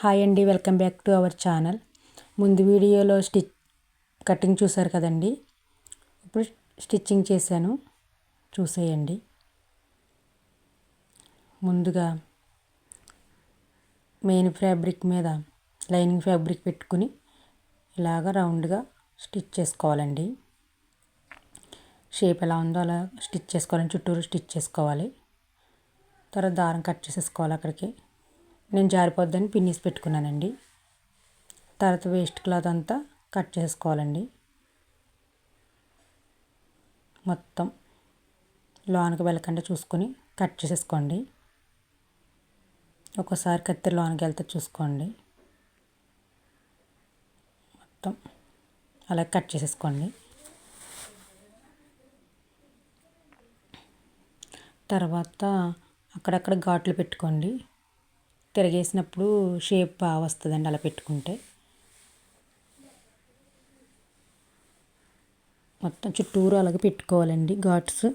Hi అండి welcome back to our channel. ముందు వీడియోలో స్టిచ్ కటింగ్ చూసారు కదండి? ఇప్పుడు స్టిచ్చింగ్ చేశాను. చూసేయండి. ముందుగా మెయిన్ ఫ్యాబ్రిక్ మీద లైనింగ్ ఫ్యాబ్రిక్ పెట్టుకుని ఇలాగ రౌండ్గా స్టిచ్ చేసుకోవాలండి. షేప్ ఎలా ఉందో అలా స్టిచ్ చేసుకోవాలని చుట్టూరు స్టిచ్ చేసుకోవాలి. తర్వాత దారం కట్ చేసేసుకోవాలి అక్కడికి. నేను జారిపోద్దని పిన్నిస్ పెట్టుకున్నానండి. తర్వాత వేస్ట్ క్లాత్ అంతా కట్ చేసుకోవాలండి. మొత్తం లోనకి వెళ్ళకుండా చూసుకొని కట్ చేసేసుకోండి. ఒకసారి కత్తి లోనకి వెళ్తే చూసుకోండి. మొత్తం అలా కట్ చేసేసుకోండి. తర్వాత అక్కడక్కడ ఘాట్లు పెట్టుకోండి. తిరగేసినప్పుడు షేప్ బాగా వస్తుందండి అలా పెట్టుకుంటే. మొత్తం చుట్టూరు అలాగే పెట్టుకోవాలండి ఘాట్స్.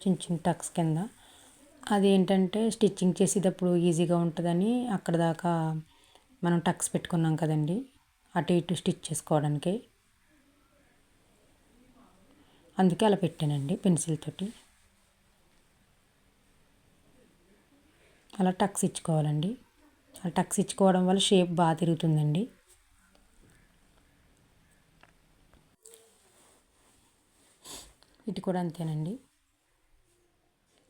చిన్న చిన్న టక్స్ కింద. అది ఏంటంటే స్టిచ్చింగ్ చేసేటప్పుడు ఈజీగా ఉంటుందని అక్కడ దాకా మనం టక్స్ పెట్టుకున్నాం కదండి. అటు ఇటు స్టిచ్ చేసుకోవడానికి. అందుకే అలా పెట్టానండి పెన్సిల్ తోటి. అలా టక్స్ ఇచ్చుకోవాలండి. అలా టక్స్ ఇచ్చుకోవడం వల్ల షేప్ బాగా తిరుగుతుందండి. ఇటు కూడా అంతేనండి.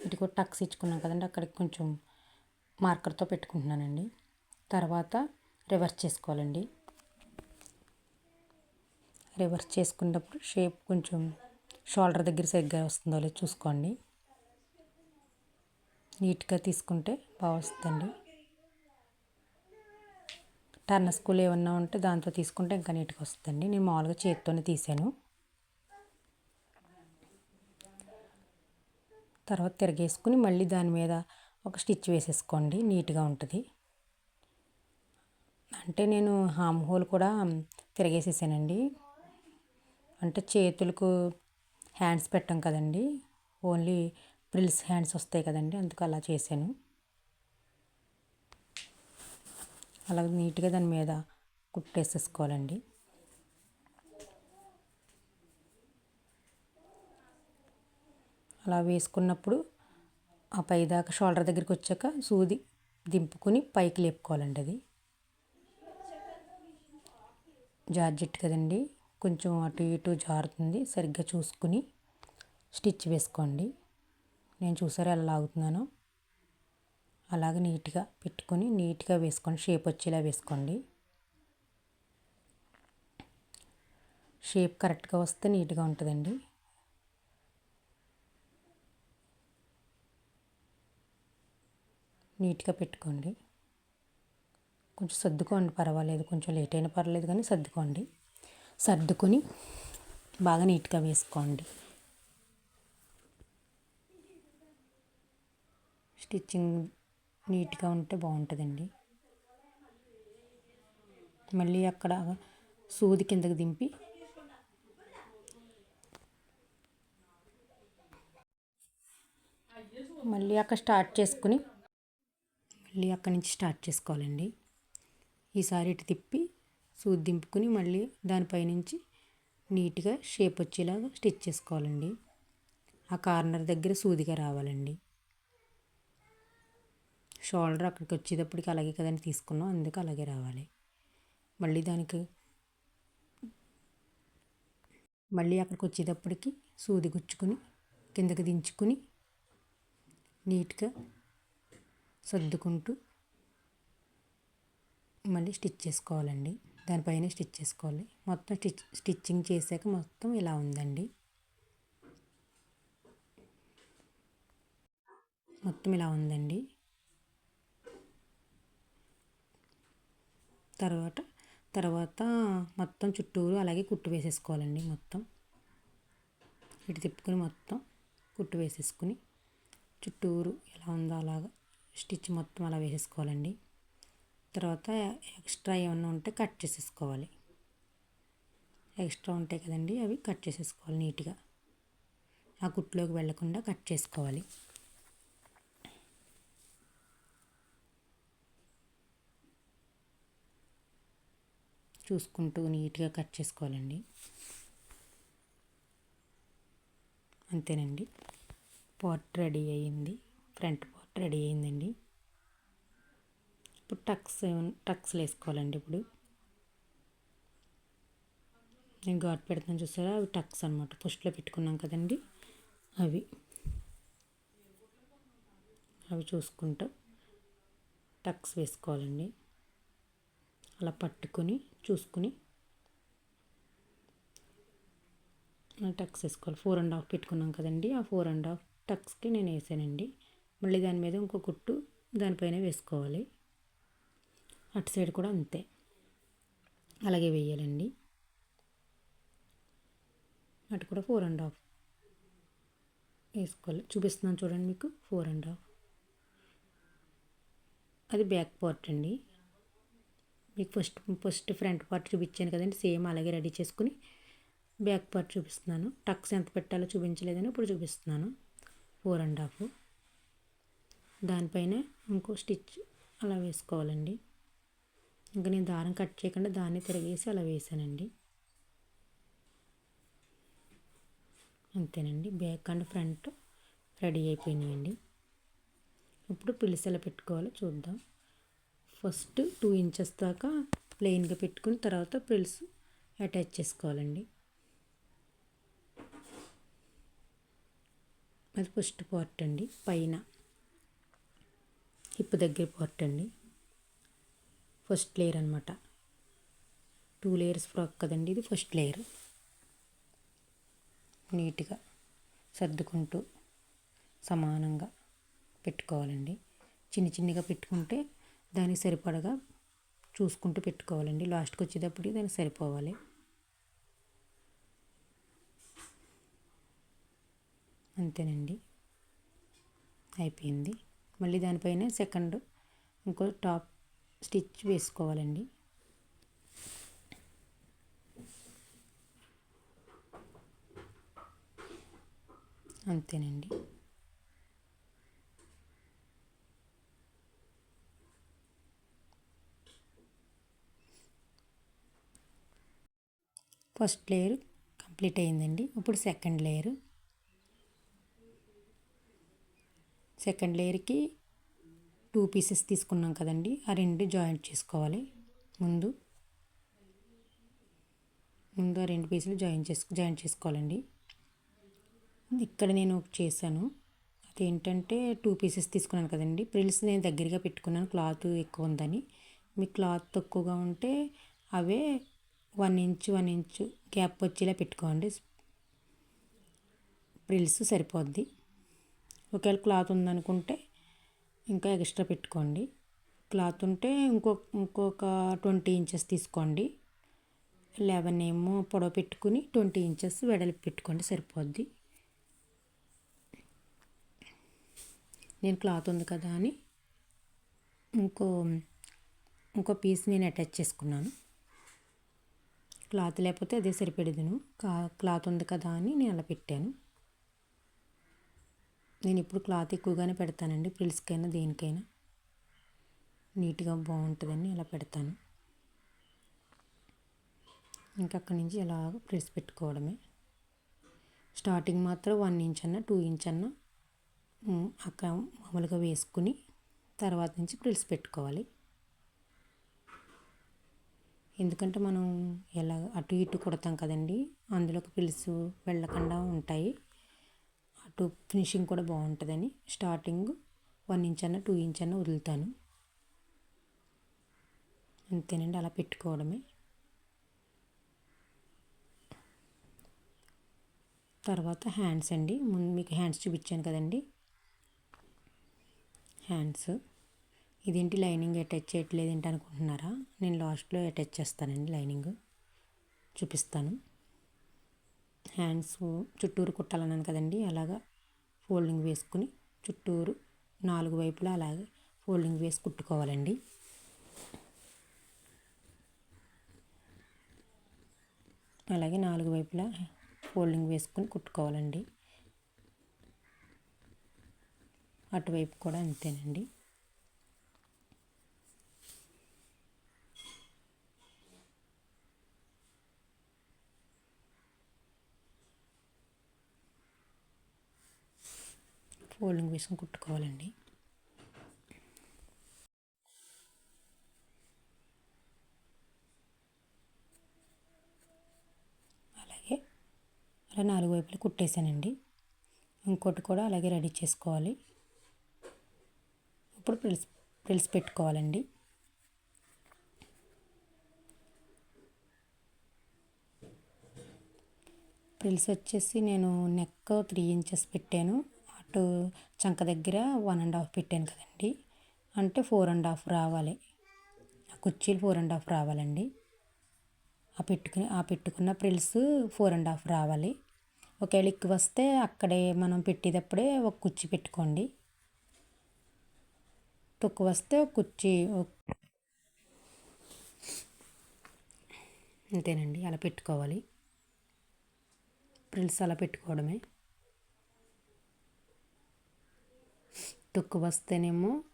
ఇటు కూడా టక్స్ ఇచ్చుకున్నాం కదండి. అక్కడికి కొంచెం మార్కర్తో పెట్టుకుంటున్నానండి. తర్వాత రివర్స్ చేసుకోవాలండి. రివర్స్ చేసుకున్నప్పుడు షేప్ కొంచెం షోల్డర్ దగ్గర సరిగ్గా వస్తుందో లేదో చూసుకోండి. నీట్గా తీసుకుంటే బాగా వస్తుందండి టర్న్ స్కూల్ ఏమన్నా ఉంటే దాంతో తీసుకుంటే ఇంకా నీట్గా వస్తుందండి. నేను మామూలుగా చేతితోనే తీసాను. తర్వాత తిరగేసుకుని మళ్ళీ దాని మీద ఒక స్టిచ్ వేసేసుకోండి. నీట్గా ఉంటుంది. అంటే నేను హామ్ హోల్ కూడా తిరగేసేసానండి. అంటే చేతులకు హ్యాండ్స్ పెట్టాం కదండి. ఓన్లీ ప్రిల్స్ హ్యాండ్స్ వస్తాయి కదండి. అందుకు అలా చేశాను. అలా నీట్గా దాని మీద కుట్టేసేసుకోవాలండి. అలా వేసుకున్నప్పుడు ఆ పైదాకా షోల్డర్ దగ్గరికి వచ్చాక సూది దింపుకొని పైకి లేపుకోవాలండి అది. జార్జెట్ కదండి కొంచెం అటు ఇటు జారుతుంది సరిగ్గా చూసుకుని స్టిచ్ వేసుకోండి. నేను చూసారా ఎలా లాగుతున్నానో? అలాగే నీట్గా పెట్టుకొని నీట్గా వేసుకోండి షేప్ వచ్చేలా వేసుకోండి. షేప్ కరెక్ట్గా వస్తే నీట్గా ఉంటుందండి. నీట్గా పెట్టుకోండి. కొంచెం సర్దుకోండి పర్వాలేదు కొంచెం లేట్ అయినా పర్వాలేదు కానీ సర్దుకోండి. సర్దుకొని బాగా నీట్గా వేసుకోండి. స్టిచ్చింగ్ నీట్గా ఉంటే బాగుంటుందండి మళ్ళీ అక్కడ సూది కిందకి దింపి మళ్ళీ అక్కడ స్టార్ట్ చేసుకుని మళ్ళీ అక్కడి నుంచి స్టార్ట్ చేసుకోవాలండి. ఈసారి ఇటు తిప్పి సూది దింపుకుని మళ్ళీ దానిపైనుంచి నీట్గా షేప్ వచ్చేలాగా స్టిచ్ చేసుకోవాలండి. ఆ కార్నర్ దగ్గర సూదిగా రావాలండి. షోల్డర్ అక్కడికి వచ్చేటప్పటికి అలాగే కదండి తీసుకున్నాం. అందుకు అలాగే రావాలి. మళ్ళీ దానికి మళ్ళీ అక్కడికి వచ్చేటప్పటికి సూది గుచ్చుకుని కిందకి దించుకుని నీట్గా సర్దుకుంటూ మళ్ళీ స్టిచ్ చేసుకోవాలండి. దానిపైన స్టిచ్ చేసుకోవాలి. మొత్తం స్టిచ్ స్టిచ్చింగ్ చేశాక మొత్తం ఇలా ఉందండి. మొత్తం ఇలా ఉందండి. తర్వాత తర్వాత మొత్తం చుట్టూరు అలాగే కుట్టు వేసేసుకోవాలండి మొత్తం. ఇటు తిప్పుకొని మొత్తం కుట్టు వేసేసుకుని చుట్టూరు ఎలా ఉందో అలాగా స్టిచ్ మొత్తం అలా వేసేసుకోవాలండి. తర్వాత ఎక్స్ట్రా ఏమన్నా ఉంటే కట్ చేసేసుకోవాలి. ఎక్స్ట్రా ఉంటాయి కదండి అవి కట్ చేసేసుకోవాలి నీట్గా. ఆ కుట్లోకి వెళ్ళకుండా కట్ చేసుకోవాలి. చూసుకుంటూ నీట్గా కట్ చేసుకోవాలండి. అంతేనండి. పాట్ రెడీ అయ్యింది. ఫ్రంట్ పాట్ రెడీ అయ్యిందండి. ఇప్పుడు టక్స్ టక్స్లు వేసుకోవాలండి ఇప్పుడు. నేను ఘాట్ పెడుతున్నాను చూసారా? అవి టక్స్ అనమాట ఫస్ట్లో పెట్టుకున్నాం కదండి. అవి. అవి చూసుకుంటూ టక్స్ వేసుకోవాలండి. అలా పట్టుకొని చూసుకుని టక్స్ వేసుకోవాలి. ఫోర్ అండ్ హాఫ్ పెట్టుకున్నాం కదండి. ఆ ఫోర్ అండ్ హాఫ్ టక్స్కి నేను వేసానండి. మళ్ళీ దాని మీద ఇంకో కుట్టు దానిపైన వేసుకోవాలి. అటు సైడ్ కూడా అంతే. అలాగే వేయాలండి. అటు కూడా ఫోర్ అండ్ హాఫ్ వేసుకోవాలి. చూపిస్తున్నాను చూడండి మీకు. Four and half. అది బ్యాక్ పార్ట్ అండి. మీకు ఫస్ట్ ఫస్ట్ ఫ్రంట్ పార్ట్ చూపించాను కదండి సేమ్ అలాగే రెడీ చేసుకుని బ్యాక్ పార్ట్ చూపిస్తున్నాను. టక్స్ ఎంత పెట్టాలో చూపించలేదని ఇప్పుడు చూపిస్తున్నాను. Four and half. దానిపైన ఇంకో స్టిచ్ అలా వేసుకోవాలండి. ఇంకా నేను దారం కట్ చేయకుండా దాన్ని తిరగేసి అలా వేసానండి. అంతేనండి. బ్యాక్ అండ్ ఫ్రంట్ రెడీ అయిపోయినాయండి. ఇప్పుడు పిలిసి పెట్టుకోవాలో చూద్దాం. ఫస్ట్ టూ ఇంచెస్ దాకా ప్లెయిన్గా పెట్టుకుని తర్వాత ప్రిల్స్ అటాచ్ చేసుకోవాలండి. అది ఫస్ట్ పార్ట్ అండి పైన హిప్ దగ్గర పార్ట్ అండి. ఫస్ట్ లేయర్ అనమాట టూ లేయర్స్ ఫ్రాక్ కదండి ఇది ఫస్ట్ లేయర్. నీట్గా సర్దుకుంటూ సమానంగా పెట్టుకోవాలండి. చిన్న చిన్నగా పెట్టుకుంటే దానికి సరిపడగా చూసుకుంటూ పెట్టుకోవాలండి. లాస్ట్కి వచ్చేటప్పటికి దానికి సరిపోవాలి. అంతేనండి. అయిపోయింది. మళ్ళీ దానిపైన సెకండ్ ఇంకో టాప్ స్టిచ్ వేసుకోవాలండి. అంతేనండి. ఫస్ట్ లేయర్ కంప్లీట్ అయిందండి ఇప్పుడు సెకండ్ లేయర్. సెకండ్ లేయర్కి టూ పీసెస్ తీసుకున్నాం కదండి. ఆ రెండు జాయింట్ చేసుకోవాలి. ముందు. ముందు ఆ రెండు పీసులు జాయిన్ చేసు జాయింట్ చేసుకోవాలండి. ఇక్కడ నేను చేశాను. అదేంటంటే టూ పీసెస్ తీసుకున్నాను కదండి. ప్రిల్స్ నేను దగ్గరగా పెట్టుకున్నాను. క్లాత్ ఎక్కువ ఉందని. మీ క్లాత్ తక్కువగా ఉంటే అవే one inch one inch gap వచ్చేలా పెట్టుకోండి. ప్రిల్స్ సరిపోద్ది. ఒకవేళ క్లాత్ ఉందనుకుంటే ఇంకా ఎక్స్ట్రా పెట్టుకోండి. క్లాత్ ఉంటే ఇంకో ఇంకొక ట్వంటీ ఇంచెస్ తీసుకోండి. లెవెన్ ఏమో పొడవ పెట్టుకుని ట్వంటీ ఇంచెస్ వెడల్పు పెట్టుకోండి సరిపోద్ది. నేను క్లాత్ ఉంది కదా అని ఇంకో ఇంకో పీస్ నేను అటాచ్ చేసుకున్నాను. క్లాత్ లేకపోతే అదే సరిపెడదును. క్లాత్ ఉంది కదా అని నేను అలా పెట్టాను. నేను ఇప్పుడు క్లాత్ ఎక్కువగానే పెడతానండి ఫ్రిల్స్కైనా దేనికైనా. నీట్గా బాగుంటుందని అలా పెడతాను. ఇంకా అక్కడి నుంచి ఇలా ప్రెస్ పెట్టుకోవడమే. స్టార్టింగ్ మాత్రం వన్ ఇంచ్ అన్న టూ ఇంచ్ అన్న అక్కడ మామూలుగా వేసుకుని తర్వాత నుంచి ప్రిల్స్ పెట్టుకోవాలి. ఎందుకంటే మనం ఎలా అటు ఇటు కొడతాం కదండి అందులోకి పిలుసు వెళ్ళకుండా ఉంటాయి. అటు ఫినిషింగ్ కూడా బాగుంటుందని స్టార్టింగ్ వన్ ఇంచ్ అన్న టూ ఇంచ్ అన్న వదులుతాను. అంతేనండి అలా పెట్టుకోవడమే. తర్వాత హ్యాండ్స్ అండి ముందు మీకు హ్యాండ్స్ చూపించాను కదండి. హ్యాండ్స్. ఇదేంటి లైనింగ్ అటాచ్ చేయట్లేదు ఏంటి అనుకుంటున్నారా? నేను లాస్ట్లో అటాచ్ చేస్తానండి లైనింగ్. చూపిస్తాను. హ్యాండ్స్ చుట్టూరు కుట్టాలన్నాను కదండి అలాగా ఫోల్డింగ్ వేసుకుని చుట్టూరు నాలుగు వైపులా అలాగే ఫోల్డింగ్ వేసి కుట్టుకోవాలండి. అలాగే నాలుగు వైపులా ఫోల్డింగ్ వేసుకుని కుట్టుకోవాలండి. అటువైపు కూడా అంతేనండి. ఫోల్డింగ్ వేసుకొని కుట్టుకోవాలండి. అలాగే అలా నాలుగు వైపులు కుట్టేశానండి. ఇంకోటి కూడా అలాగే రెడీ చేసుకోవాలి. ఇప్పుడు ప్రిల్స్ ప్రిల్స్ పెట్టుకోవాలండి. ప్రిల్స్ వచ్చేసి నేను నెక్ త్రీ ఇంచెస్ పెట్టాను. అటు చంక దగ్గర వన్ అండ్ హాఫ్ పెట్టాను కదండి. అంటే ఫోర్ అండ్ హాఫ్ రావాలి. ఆ కుర్చీలు ఫోర్ అండ్ హాఫ్ రావాలండి. ఆ పెట్టుకుని ఆ పెట్టుకున్న ప్రిల్స్ ఫోర్ అండ్ హాఫ్ రావాలి. ఒకవేళ ఎక్కువ వస్తే అక్కడే మనం పెట్టేటప్పుడే ఒక కుర్చీ పెట్టుకోండి. తక్కువ వస్తే ఒక కుర్చీ అంతేనండి. అలా పెట్టుకోవాలి. ప్రిల్స్ అలా పెట్టుకోవడమే. తొక్కు వస్తేనేమో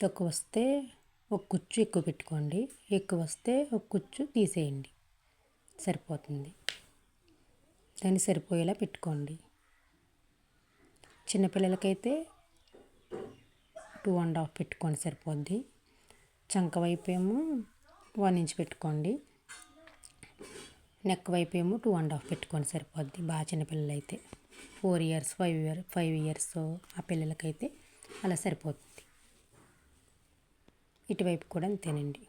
తొక్కు వస్తే ఒక కుచ్చు ఎక్కువ పెట్టుకోండి ఎక్కువ వస్తే ఒక కుచ్చు తీసేయండి. సరిపోతుంది. దాన్ని సరిపోయేలా పెట్టుకోండి. చిన్నపిల్లలకైతే టూ అండ్ హాఫ్ పెట్టుకోండి సరిపోద్ది. చంక వైపు ఏమో వన్ ఇంచ్ పెట్టుకోండి. నెక్ వైపు ఏమో టూ అండ్ హాఫ్ పెట్టుకోండి సరిపోద్ది. బాగా చిన్నపిల్లలు అయితే four years five year five years ఆ పిల్లలకైతే అలా సరిపోతుంది ఇటువైపు కూడా అంతేనండి.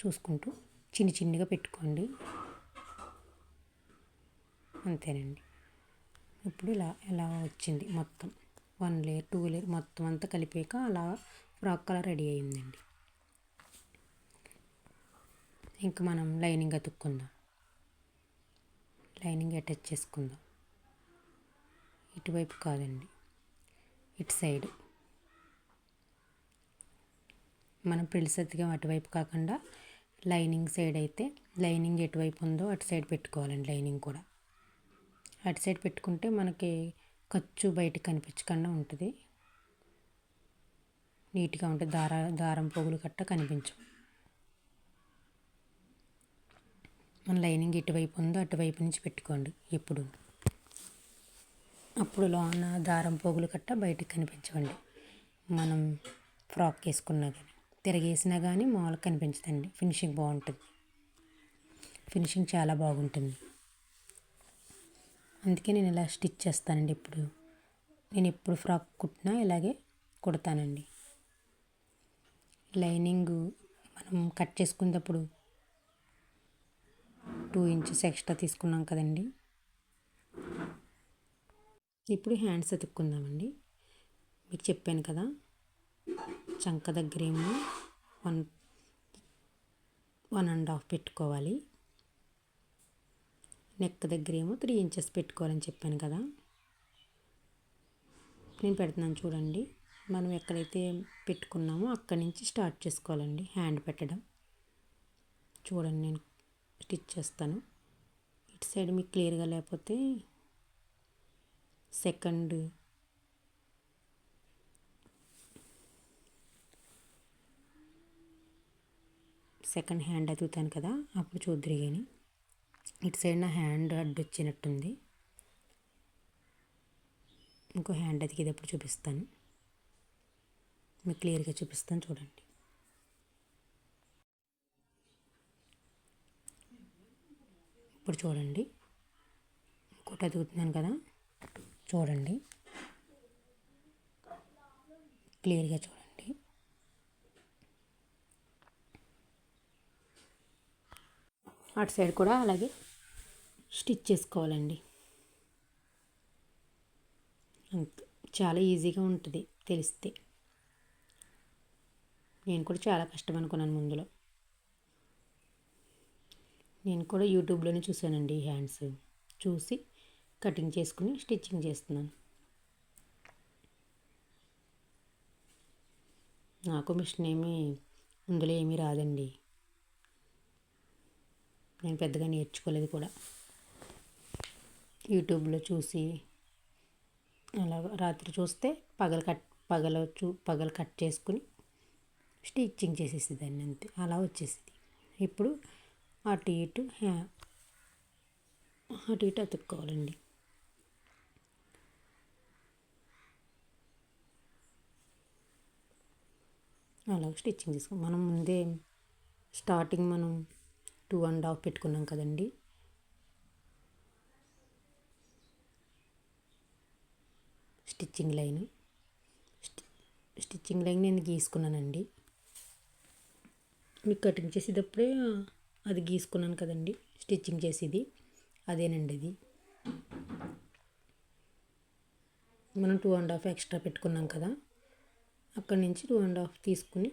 చూసుకుంటూ చిన్ని చిన్నగా పెట్టుకోండి. అంతేనండి. ఇప్పుడు ఇలా ఇలా వచ్చింది మొత్తం. వన్ లేయర్ టూ లేయర్ మొత్తం అంతా కలిపాక అలా ఫ్రాక్ కలర్ రెడీ అయిందండి. ఇంకా మనం లైనింగ్ అతుక్కుందాం. లైనింగ్ అటాచ్ చేసుకుందాం. ఇటువైపు కాదండి. ఇటు సైడ్. మనం ప్రిల్స్ అటువైపు కాకుండా లైనింగ్ సైడ్ అయితే లైనింగ్ ఎటువైపు ఉందో అటు సైడ్ పెట్టుకోవాలండి లైనింగ్ కూడా. అటు సైడ్ పెట్టుకుంటే మనకి ఖర్చు బయటకు కనిపించకుండా ఉంటుంది. నీట్గా ఉంటుంది దార దారం పొగులు కట్ట కనిపించవు. మన లైనింగ్ ఎటువైపు ఉందో అటువైపు నుంచి పెట్టుకోండి ఎప్పుడు. అప్పుడు లోన దారం పోగులు కట్ట బయటకు కనిపించవండి. మనం ఫ్రాక్ వేసుకున్నా కానీ తిరగేసినా కానీ మామూలుగా కనిపించదండి. ఫినిషింగ్ బాగుంటుంది. ఫినిషింగ్ చాలా బాగుంటుంది. అందుకే నేను ఇలా స్టిచ్ చేస్తానండి ఇప్పుడు. నేను ఎప్పుడు ఫ్రాక్ కుట్టినా ఇలాగే కుడతానండి. లైనింగ్ మనం కట్ చేసుకునేటప్పుడు టూ ఇంచెస్ ఎక్స్ట్రా తీసుకున్నాం కదండి. ఇప్పుడు హ్యాండ్స్ అతుక్కుందామండి మీకు చెప్పాను కదా చంక దగ్గరేమో వన్ వన్ అండ్ హాఫ్ పెట్టుకోవాలి. నెక్ దగ్గరేమో త్రీ ఇంచెస్ పెట్టుకోవాలని చెప్పాను కదా. నేను పెడుతున్నాను చూడండి. మనం ఎక్కడైతే పెట్టుకున్నామో అక్కడి నుంచి స్టార్ట్ చేసుకోవాలండి హ్యాండ్ పెట్టడం. చూడండి నేను స్టిచ్ చేస్తాను. ఇటు సైడ్ మీకు క్లియర్గా లేకపోతే సెకండ్. సెకండ్ హ్యాండ్ అతుకుతాను కదా అప్పుడు చూద్దరు కానీ ఇటు సైడ్ నా హ్యాండ్ అడ్డు వచ్చినట్టుంది. ఇంకో హ్యాండ్ అతికేటప్పుడు చూపిస్తాను. మీకు క్లియర్గా చూపిస్తాను చూడండి. ఇప్పుడు చూడండి. ఇంకోటి అతుకుతున్నాను కదా చూడండి. క్లియర్గా చూడండి. అటు సైడ్ కూడా అలాగే స్టిచ్ చేసుకోవాలండి. అంతే చాలా ఈజీగా ఉంటుంది తెలిస్తే. నేను కూడా చాలా కష్టం అనుకున్నాను ముందులో. నేను కూడా యూట్యూబ్లోనే చూశానండి ఈ హ్యాండ్స్. చూసి కటింగ్ చేసుకుని స్టిచ్చింగ్ చేస్తున్నాను. నాకు మిషన్ ఏమీ అందులో ఏమీ రాదండి. నేను పెద్దగా నేర్చుకోలేదు కూడా. యూట్యూబ్లో చూసి అలా రాత్రి చూస్తే పగలు కట్ పగల చూ పగలు కట్ చేసుకుని స్టిచ్చింగ్ చేసేసేదాన్ని అంతే. అలా వచ్చేసింది. ఇప్పుడు అటు ఇటు అటు ఇటు అతుక్కోవాలండి. అలాగ స్టిచ్చింగ్ చేసుకో. మనం ముందే స్టార్టింగ్ మనం టూ అండ్ హాఫ్ పెట్టుకున్నాం కదండి. Stitching line. స్టిచ్చింగ్ లైన్ నేను గీసుకున్నానండి. మీకు కటింగ్ చేసేటప్పుడే అది గీసుకున్నాను కదండి. స్టిచ్చింగ్ చేసేది. అదేనండి అది. మనం టూ అండ్ హాఫ్ ఎక్స్ట్రా పెట్టుకున్నాం కదా. అక్కడి నుంచి టూ అండ్ హాఫ్ తీసుకుని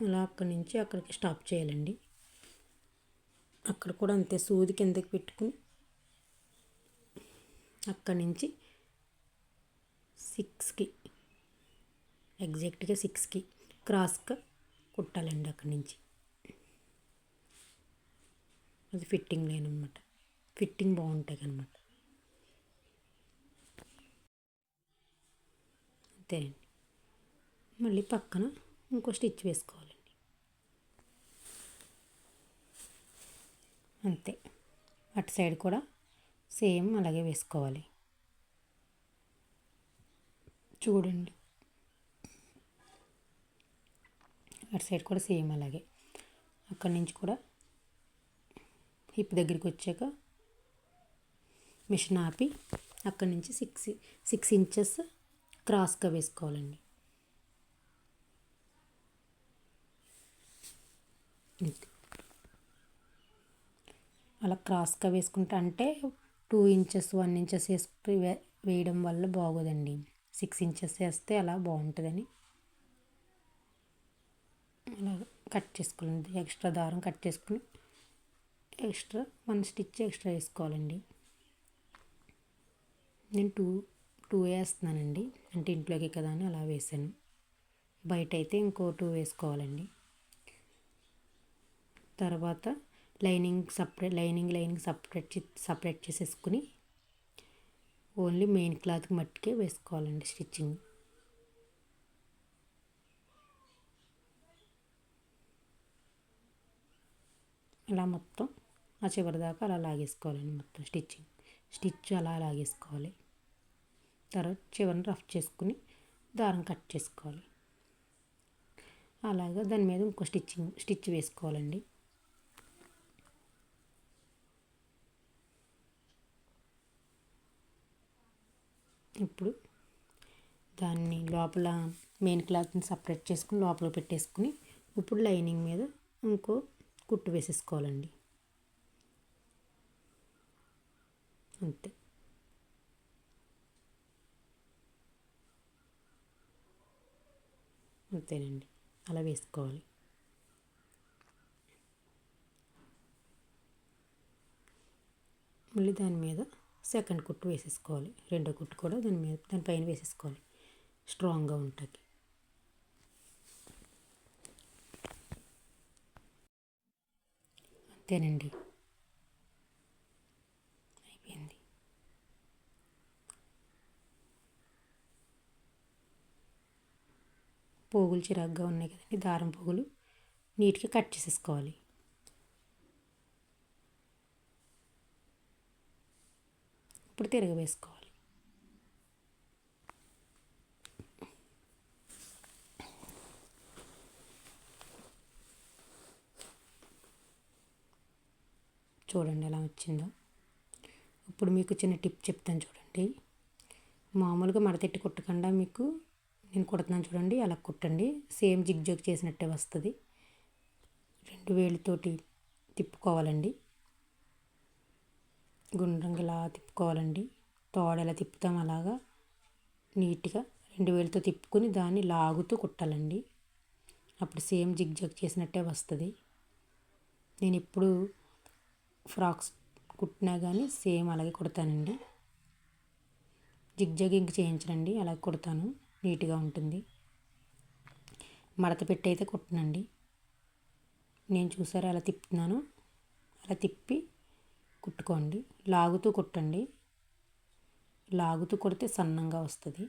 అలా అక్కడి నుంచి అక్కడికి స్టాప్ చేయాలండి. అక్కడ కూడా అంతే సూది కిందకి పెట్టుకుని అక్కడి నుంచి సిక్స్కి ఎగ్జాక్ట్గా సిక్స్కి క్రాస్గా కుట్టాలండి అక్కడి నుంచి. అది ఫిట్టింగ్ లేనమాట ఫిట్టింగ్ బాగుంటాయి అనమాట అంతేనండి. మళ్ళీ పక్కన ఇంకో స్టిచ్ వేసుకోవాలండి. అంతే. అటు సైడ్ కూడా సేమ్ అలాగే వేసుకోవాలి. చూడండి. అటు సైడ్ కూడా సేమ్ అలాగే. అక్కడి నుంచి కూడా హిప్ దగ్గరికి వచ్చాక మిషన్ ఆపి అక్కడి నుంచి సిక్స్ సిక్స్ ఇంచెస్ క్రాస్గా వేసుకోవాలండి. అలా క్రాస్గా వేసుకుంటా అంటే టూ ఇంచెస్ వన్ ఇంచెస్ వేసుకు వేయడం వల్ల బాగోదండి. సిక్స్ ఇంచెస్ వేస్తే అలా బాగుంటుందని. అలా కట్ చేసుకోవాలండి. ఎక్స్ట్రా దారం కట్ చేసుకుని ఎక్స్ట్రా వన్ స్టిచ్ ఎక్స్ట్రా వేసుకోవాలండి. నేను టూ టూ వేస్తున్నానండి. అంటే ఇంట్లోకి కదా అని అలా వేసాను. బయట అయితే ఇంకో టూ వేసుకోవాలండి. తర్వాత lining separate lining lining separate separate చేసేసుకుని ఓన్లీ మెయిన్ క్లాత్కి మట్టికే వేసుకోవాలండి స్టిచ్చింగ్. అలా మొత్తం ఆ చివరి దాకా అలా లాగేసుకోవాలండి మొత్తం స్టిచ్చింగ్. స్టిచ్ అలా లాగేసుకోవాలి. తర్వాత చివరిని రఫ్ చేసుకుని దారం కట్ చేసుకోవాలి. అలాగా దాని మీద ఇంకో స్టిచ్చింగ్ స్టిచ్ వేసుకోవాలండి. ఇప్పుడు దాన్ని లోపల మెయిన్ క్లాత్ని సపరేట్ చేసుకుని లోపల పెట్టేసుకుని ఇప్పుడు లైనింగ్ మీద ఇంకో కుట్టు వేసేసుకోవాలండి. అంతే. అంతేనండి. అలా వేసుకోవాలి. మళ్ళీ దాని మీద సెకండ్ కుట్టు వేసేసుకోవాలి. రెండో కుట్టు కూడా దాని మీద దానిపైన వేసేసుకోవాలి. స్ట్రాంగ్గా ఉంటుంది అంతేనండి. అయిపోయింది. పోగులు చిరాగ్గా ఉన్నాయి కదండి దారం పోగులు. నీట్గా కట్ చేసేసుకోవాలి. ఇప్పుడు తిరగవేసుకోవాలి చూడండి ఎలా వచ్చిందో. ఇప్పుడు మీకు చిన్న టిప్ చెప్తాను చూడండి. మామూలుగా మడతెట్టి కుట్టకుండా మీకు నేను కుడుతున్నాను చూడండి అలా కుట్టండి. సేమ్ జిగ్ జగ్ చేసినట్టే వస్తుంది. రెండు వేలుతోటి తిప్పుకోవాలండి. గుండ్రంగా ఇలా తిప్పుకోవాలండి. తోడ ఎలా తిప్పుతాం అలాగా. నీట్గా రెండు వేలతో తిప్పుకొని దాన్ని లాగుతూ కుట్టాలండి. అప్పుడు సేమ్ జిగ్ జగ్ చేసినట్టే వస్తుంది. నేను ఇప్పుడు ఫ్రాక్స్ కుట్టినా కానీ సేమ్ అలాగే కుడతానండి. జిగ్ జగ్ ఇంక చేయించనండి అలా కుడతాను. నీట్గా ఉంటుంది. మడత పెట్టి అయితే కుట్టనండి. నేను చూసారా అలా తిప్పుతున్నాను అలా తిప్పి కుట్టుకోండి. లాగుతూ కుట్టండి. లాగుతూ కొడితే సన్నంగా వస్తుంది.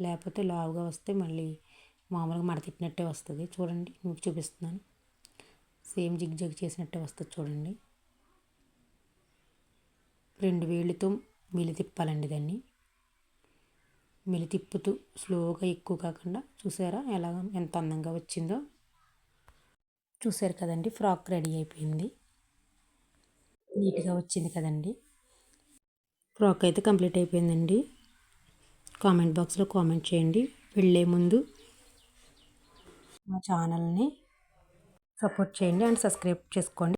లేకపోతే లావుగా వస్తే మళ్ళీ మామూలుగా మడతిట్టినట్టే వస్తుంది. చూడండి మీకు చూపిస్తున్నాను. సేమ్ జిగ్ జగ్ చేసినట్టే వస్తుంది చూడండి. రెండు వేళ్ళతో మిలి తిప్పాలండి దాన్ని. మిలి తిప్పుతూ స్లోగా ఎక్కువ కాకుండా చూసారా ఎలా ఎంత అందంగా వచ్చిందో? చూసారు కదండి ఫ్రాక్ రెడీ అయిపోయింది. నీట్గా వచ్చింది కదండి. ఫ్రాక్ అయితే కంప్లీట్ అయిపోయిందండి. కామెంట్ బాక్స్లో కామెంట్ చేయండి. వెళ్ళే ముందు మా ఛానల్ని సపోర్ట్ చేయండి అండ్ సబ్స్క్రైబ్ చేసుకోండి.